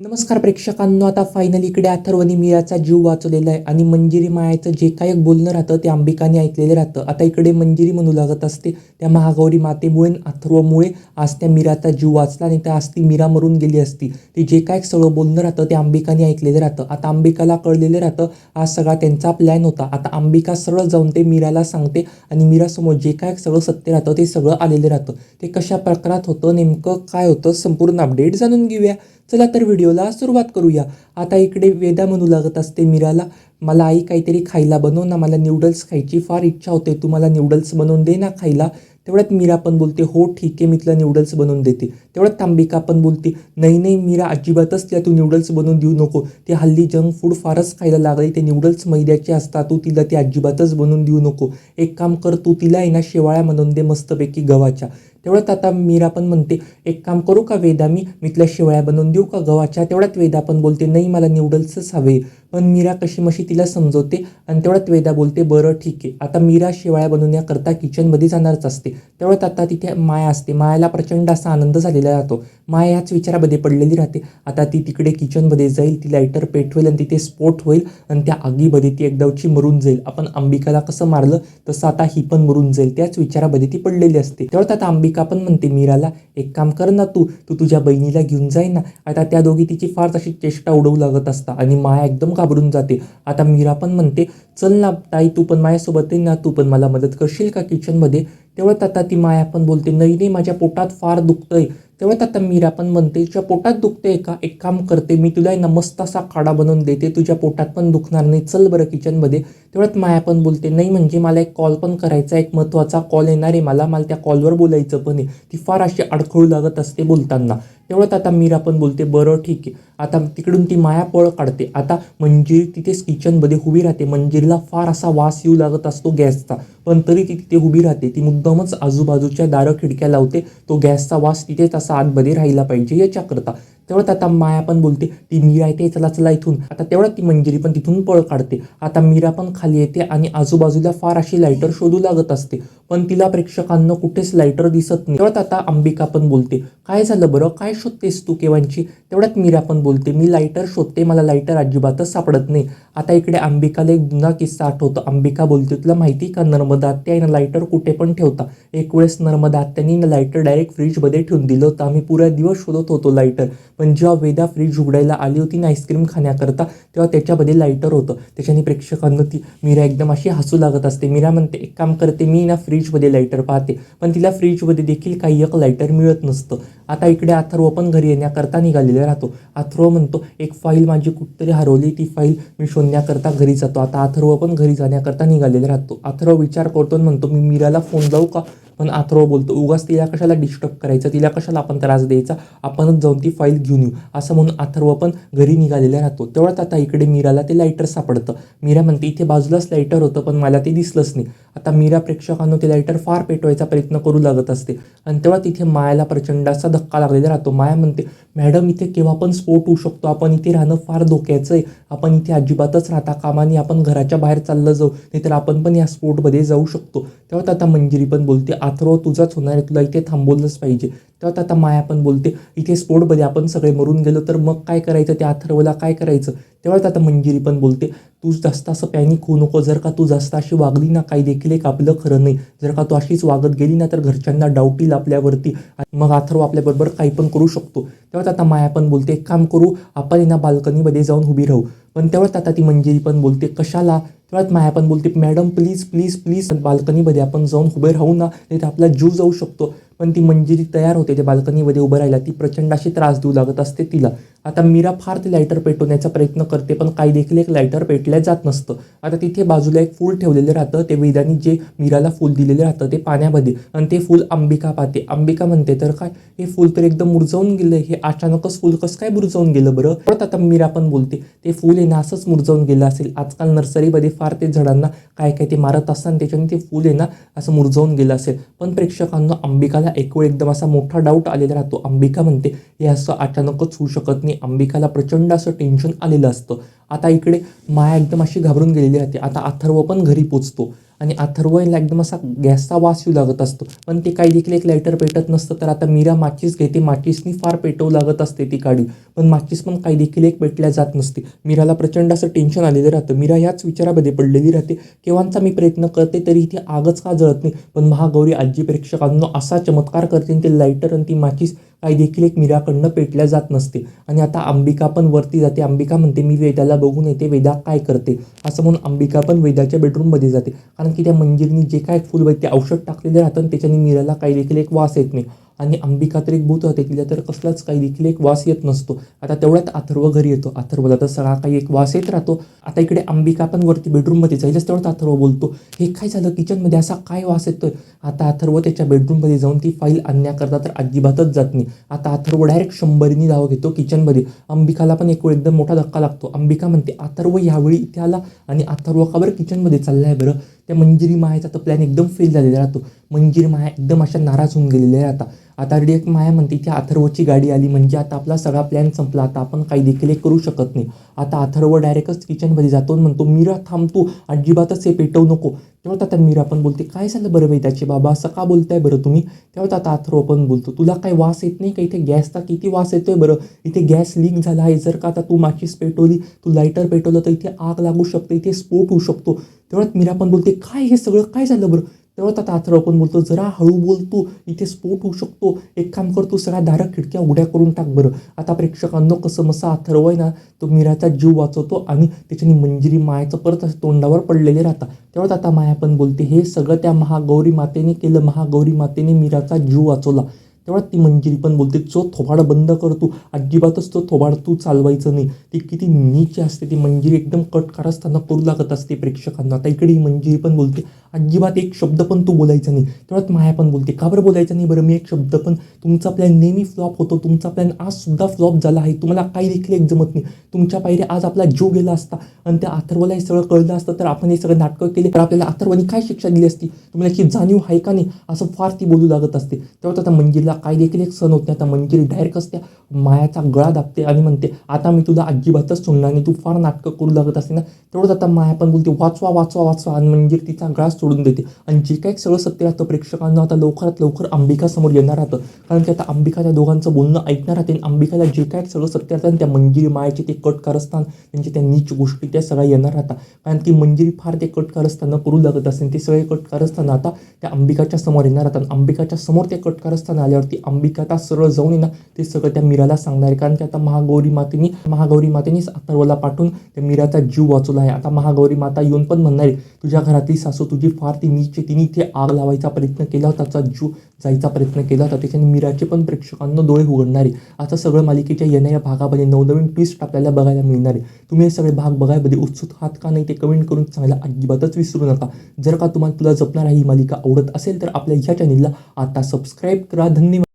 नमस्कार प्रेक्षकांनो आता फायनली इकडे अथर्वनी मीराचा जीव वाचवलेला आहे. आणि मंजिरी मायाचं जे काय बोलणं राहतं ते अंबिकाने ऐकलेलं राहतं. आता इकडे मंजिरी म्हणू लागत असते त्या महागौरी मातेमुळे अथर्वमुळे आज त्या मीराचा जीव वाचला आणि त्या आज ती मीरा मरून गेली असती. ते जे काय सगळं बोलणं राहतं ते अंबिकाने ऐकलेलं राहतं. आता अंबिकाला कळलेलं राहतं आज सगळा त्यांचा प्लॅन होता. आता अंबिका सरळ जाऊन ते मीराला सांगते आणि मीरासमोर जे काय सगळं सत्य राहतं ते सगळं आलेलं राहतं. ते कशा प्रकारात होतं नेमकं काय होतं संपूर्ण अपडेट जाणून घेऊया. चला तर व्हिडिओला सुरुवात करूया. आता इकडे वेदा म्हणू लागत असते मीराला मला आई काहीतरी खायला बनव ना मला न्यूडल्स खायची फार इच्छा होते. तू मला न्यूडल्स बनवून दे ना खायला. तेवढ्यात मीरा पण बोलते हो ठीक आहे मी तुला न्यूडल्स बनवून देते. तेवढ्यात तांबिका पण बोलते नाही नाही मीरा अजिबातच तिला तू न्यूडल्स बनवून देऊ नको. ते हल्ली जंक फूड फारच खायला लागले. ते न्यूडल्स मैद्याचे असतात तू तिला ते अजिबातच बनवून देऊ नको. एक काम कर तू तिला आहे ना शेवाळ्या बनवून दे मस्तपैकी गव्हाच्या. तेवढ्यात आता मीरा पण म्हणते एक काम करू का वेदा? मी मी तुला शेवळ्या बनवून देऊ का गव्हाच्या? तेवढ्यात वेदा पण बोलते नाही मला न्यूडल्सच हवे. पण मीरा कशी मशी तिला समजवते आणि तेवढ्यात वेदा बोलते बरं ठीक आहे. आता मीरा शेवाळ्या बनवण्याकरता किचनमध्ये जाणारच असते. तेवढ्यात आता तिथे माया असते. मायाला प्रचंड असा आनंद झालेला जातो माया ह्याच विचारामध्ये पडलेली राहते. आता ती तिकडे किचनमध्ये जाईल ती लायटर पेटवेल आणि तिथे स्फोट होईल आणि त्या आगीमध्ये ती एकदावची मरून जाईल. आपण अंबिकाला कसं मारलं तसं आता ही पण मरून जाईल. त्याच विचारामध्ये ती पडलेली असते. तेवढ्यात आता अंबिका पण म्हणते मीराला एक काम कर ना तू. तू तुझ्या बहिणीला घेऊन जाई ना. आता त्या दोघी तिची फार तशी चेष्टा उडवू लागत असता आणि माया एकदम घाबरून जाते. आता मीरा पण म्हणते चल ना ताई तू पण माझ्यासोबत आहे ना. तू पण मला मदत करशील का किचनमध्ये? तेवढ्यात आता ती माया पण बोलते नाही नाही माझ्या पोटात फार दुखतंय. तेव्हा आता मीरा पण म्हणते तुझ्या पोटात दुखते का? एक काम करते मी तुला नमस्तासा ना असा खाडा बनवून देते तुझ्या पोटात पण दुखणार नाही चल बरं किचनमध्ये तेवढ्यात माया पण बोलते नाही म्हणजे मला एक कॉल पण करायचा एक महत्त्वाचा कॉल येणार आहे मला मला त्या कॉलवर बोलायचं पण आहे. ती फार अशी अडखळू लागत असते बोलताना. तेवढ्यात आता मीरा पण बोलते बरं ठीक आहे. आता तिकडून ती माया पळ काढते. आता मंजिरी तिथेच किचनमध्ये उभी राहते. मंजिरीला फार असा वास येऊ लागत असतो गॅसचा. पण तरी ती तिथे उभी राहते. ती मुद्दामच आजूबाजूच्या दारं खिडक्या लावते. तो गॅसचा वास तिथेच असा आतमध्ये राहिला पाहिजे याच्याकरता. तेवढ्यात आता माया पण बोलते ती मीरा येते चला चला इथून. आता तेवढ्यात ती मंजिरी पण तिथून पळ काढते. आता मीरा पण खाली येते आणि आजूबाजूला फार अशी लायटर शोधू लागत असते. पण तिला प्रेक्षकांना कुठेच लायटर दिसत नाही. तेवढ्यात आता अंबिका पण बोलते काय झालं बरं? काय शोधतेस तू केव्हांची तेवढ्यात मीरा पण बोलते मी लायटर शोधते मला लायटर अजिबातच सापडत नाही. आता इकडे अंबिकाला एक जुना किस्सा आठवतो. अंबिका बोलते तुला माहिती का नर्मदा आत्या लायटर कुठे पण ठेवता. एक वेळेस नर्मदा आत्यानी लायटर डायरेक्ट फ्रीजमध्ये ठेवून दिलं होतं. आम्ही पुऱ्या दिवस शोधत होतो लायटर पण जेव्हा वेदा फ्रीज उघडायला आली होती ना आईस्क्रीम खाण्याकरता तेव्हा त्याच्यामध्ये लायटर होतं. त्याच्याने प्रेक्षकांना ती मीरा एकदम अशी हसू लागत असते. मीरा म्हणते एक काम करते मी ना फ्रीजमध्ये लायटर पाहते. पण तिला फ्रीजमध्ये देखील काही एक लायटर मिळत नसतं. आता इकडे अथर्व पण घरी येण्याकरता निघालेला राहतो. अथर्व म्हणतो एक फाईल माझी कुठतरी हरवली ती फाईल मी शोधण्याकरता घरी जातो. आता अथर्व पण घरी जाण्याकरता निघालेला राहतो. अथर्व विचार करतो म्हणतो मी मीराला फोन लावू का? पण अथर्व बोलतो उगाच तिला कशाला डिस्टर्ब करायचं? तिला कशाला आपण त्रास द्यायचा? आपणच जाऊन ती फाईल घेऊन येऊ. असं म्हणून अथर्व पण घरी निघालेला राहतो. तेवढ्यात आता इकडे मीराला ते लायटर सापडतं. मीरा म्हणते इथे बाजूलाच लायटर होतं पण मला ते दिसलंच नाही. आता मीरा प्रेक्षकांनो ती लायटर फार पेटवायचा प्रयत्न करू लागत असते. आणि तेव्हा तिथे मायाला प्रचंड असा धक्का लागलेला राहतो. माया म्हणते मॅडम इथे केव्हा पण स्फोट होऊ शकतो. आपण इथे राहणं फार धोक्याचं आहे आपण इथे अजिबातच राहता कामाने आपण घराच्या बाहेर चाललं जाऊ. नाहीतर आपण पण या स्फोटमध्ये जाऊ शकतो. तेव्हा आता मंजिरी पण बोलते आथरो तुझाच होणार आहे. तुला इथे थांबवलंच पाहिजे. तेव्हा आता माया पण बोलते इथे स्पोर्टमध्ये आपण सगळे मरून गेलो तर मग काय करायचं? त्या अथर्वला काय करायचं? तेव्हाच आता मंजिरी पण बोलते तू जास्त असं पॅनिक होऊ नको जर का तू जास्त अशी वागली ना काही देखील एक आपलं खरं नाही. जर का तू अशीच वागत गेली ना तर घरच्यांना डाऊट येईल आपल्यावरती मग अथर्व आपल्याबरोबर काही पण करू शकतो. तेव्हाच आता माया पण बोलते एक काम करू आपण ना बाल्कनीमध्ये जाऊन उभी राहू. पण तेव्हाच आता ती मंजिरी पण बोलते कशाला? तेव्हाच माया पण बोलते मॅडम प्लीज प्लीज प्लीज बाल्कनीमध्ये आपण जाऊन उभे राहू ना नाही तर आपला जीव जाऊ शकतो. पण ती मंजिरी तयार होते त्या बाल्कनीमध्ये उभं राहिला ती प्रचंड अशी त्रास देऊ लागत असते तिला. आता मीरा फार ते लायटर पेटवण्याचा प्रयत्न करते पण काही देखील एक लायटर पेटल्या जात नसतं. आता तिथे बाजूला एक फूल ठेवलेलं राहतं ते वेदानी जे मीराला फूल दिलेलं राहतं ते पाण्यामध्ये. आणि ते फूल अंबिका पाहते. अंबिका म्हणते तर काय? हे फूल तर एकदम मुरजावून गेलं. हे अचानकच फूल कसं काय मुरझावून गेलं बरं? परत आता मीरा पण बोलते ते फूल आहे ना असंच मुरजावून गेलं असेल. आजकाल नर्सरीमध्ये फार ते झाडांना काय काय ते मारत असताना त्याच्याने ते फूल आहे ना असं मुरझावून गेलं असेल. पण प्रेक्षकांना अंबिकाला एक वेळ एकदम असा मोठा डाऊट आलेला राहतो. अंबिका म्हणते हे असं अचानकच होऊ शकत नाही. अंबिकाला प्रचंड असं टेन्शन आलेलं असतं. आता इकडे माया एकदम अशी घाबरून गेलेली राहते. आता अथर्व पण घरी पोचतो. आणि अथर्वला एकदम असा गॅसचा वास येऊ लागत असतो. पण ते काही देखील एक लायटर पेटत नसतं तर आता मीरा माचीस घेते. माचीसनी फार पेटवू लागत असते ती काडी. पण माचीस पण काही देखील एक पेटल्या जात नसते. मीराला प्रचंड असं टेन्शन आलेलं राहतं. मीरा ह्याच विचारामध्ये पडलेली राहते. केव्हांचा मी प्रयत्न करते तरी इथे आगच का जळत नाही? पण महागौरी आजी प्रेक्षकांनो असा चमत्कार करते आणि ते लायटर आणि ती माचीस काही देखील एक मीराकडनं पेटल्या जात नसते आणि आता अंबिका पण वरती जाते. अंबिका म्हणते मी वेदाला बघून येते. वेदा काय करते? असं म्हणून अंबिका पण वेदाच्या बेडरूममध्ये जाते. कारण की त्या मंजिरीने जे काय फुल ते औषध टाकलेले राहतं आणि त्याच्याने मीराला काही देखील एक वास येत नाही. आणि अंबिका तर एक भूत होते तिला तर कसलाच काही देखील एक वास येत नसतो. आता तेवढ्यात अथर्व घरी येतो. अथर्वला तर सगळा काही एक वास येत राहतो. आता इकडे अंबिका पण वरती बेडरूममध्ये जाईलच तेवढ्यात अथर्व बोलतो. हे काय झालं? किचनमध्ये असा काय वास येतोय? आता अथर्व त्याच्या बेडरूममध्ये जाऊन ती फाईल आणण्याकरता तर अजिबातच जात नाही. आता अथर्व डायरेक्ट शंभरीने धाव घेतो किचनमध्ये अंबिकाला पण एक वेळ एकदम मोठा धक्का लागतो. अंबिका म्हणते अथर्व यावेळी इथे आला आणि अथर्व का बरं किचनमध्ये चाललाय बरं? त्या मंजिरी मायाचा तर प्लॅन एकदम फेल झालेला राहतो. मंजिरी माया एकदम अशा नाराज होऊन गेलेल्या राहतात आता एक माया म्हणते की अथर्वची गाडी आली म्हणजे आता आपला सगळा प्लॅन संपला. आता आपण काही देखील एक करू शकत नाही. आता अथर्व डायरेक्टच किचनमध्ये जातो आणि म्हणतो मीरा थांबतो अजिबातच हे पेटवू नको. तेव्हा आता मीरा पण बोलते काय झालं बरं बाई त्याचे बाबा? असं का बोलताय बरं तुम्ही? तेव्हा आता अथर्व पण बोलतो तुला काय वास येत नाही का? इथे गॅसचा किती वास येतोय बरं? इथे गॅस लीक झाला आहे. जर का आता तू माचीस पेटवली तू लायटर पेटवलं तर इथे आग लागू शकते इथे स्फोट होऊ शकतो. तेवढ्यात मीरा पण बोलते काय हे सगळं? काय झालं बरं? तेव्हा आता अथर्व आपण बोलतो जरा हळू बोलतो इथे स्फोट होऊ शकतो. एक काम करतो सगळ्या दारक खिडक्या उघड्या करून टाक बरं. आता प्रेक्षकांनो कसं मसा अथर्व आहे ना तो मीराचा जीव वाचवतो आणि त्याच्यानी मंजिरी मायाचं परत असं तोंडावर पडलेले राहतात. तेव्हाच आता माया पण बोलते हे सगळं त्या महागौरी मातेने केलं महागौरी मातेने मीराचा जीव वाचवला. तेव्हा ती मंजिरी पण बोलते जो थोबाड बंद कर तू अजिबातच तो थोबाड तू चालवायचं नाही. ती किती नीच असते ती मंजिरी एकदम कट कारस्थाना करू लागत असते प्रेक्षकांना. आता इकडे ही मंजिरी पण बोलते अजिबात एक शब्द पण तू बोलायचा नाही. तेव्हा माया पण बोलते का बरं बोलायचं नाही? बरं मी एक शब्द पण तुमचा प्लॅन नेहमी फ्लॉप होतो तुमचा प्लॅन आज सुद्धा फ्लॉप झाला आहे तुम्हाला काही देखील एक जमत नाही. तुमच्या पायरे आज आपला जीव गेला असता आणि त्या अथर्वला हे सगळं कळलं असतं तर आपण हे सगळं नाटकं केले तर आपल्याला अथर्वाने काय शिक्षा दिली असती? तुम्हाला याची जाणीव आहे का नाही? असं फार ती बोलू लागत असते. तेव्हा आता मंजिरीला काय देखील एक सण होत नाही आता मंजिरी डायरेक्ट असते मायाचा गळा दाबते आणि म्हणते आता मी तुला अजिबातच सोडणार नाही तू फार नाटकं करू लागत असते ना. तेवढंच आता माया पण बोलते वाचवा वाचवा वाचवा. आणि म्हणजे तिचा गळा सोडून देते. आणि जे काही सगळं सत्य राहतं प्रेक्षकांना आता लवकरात लवकर अंबिका समोर येणार राहतं. कारण की आता अंबिका त्या दोघांचं बोलणं ऐकणार राहते आणि अंबिकाला जे काय सगळं सत्य राहतं त्या मंजिरी मायाचे ते कट कारस्थान त्यांचे त्या नीच गोष्टी त्या सगळ्या येणार राहतात. कारण की मंजिरी फार ते कट कारस्थानं करू लागत असते ते सगळे कट कारस्थानं आता त्या अंबिकाच्या समोर येणार राहतात. अंबिकाच्या समोर ते कट कारस्थान आल्यावरती अंबिका आता सरळ जाऊन येणार ते सगळं त्या मीराला सांगणार आहे. कारण की आता महागौरी मातेनी महागौरी मातेनीच अथर्वला पाठवून त्या मीराचा जीव वाचवला आहे. आता महागौरी माता येऊन पण म्हणणार आहे तुझ्या घरातली सासू तुझी फार ती नीचे तिने इथे आग लावायचा प्रयत्न केला होता त्याचा जीव जायचा प्रयत्न केला होता. त्याच्याने मीराचे पण प्रेक्षकांना डोळे उघडणार आहे. आता सगळं मालिकेच्या येणाऱ्या भागामध्ये नवनवीन ट्विस्ट आपल्याला बघायला मिळणार आहे. तुम्ही हे सगळे भाग बघायमध्ये उत्सुक आहात का नाही ते कमेंट करून सांगायला अजिबातच विसरू नका. जर का तुम्हाला तुला जपणार ही मालिका आवडत असेल तर आपल्या ह्या चॅनेलला आता सबस्क्राईब करा. धन्यवाद.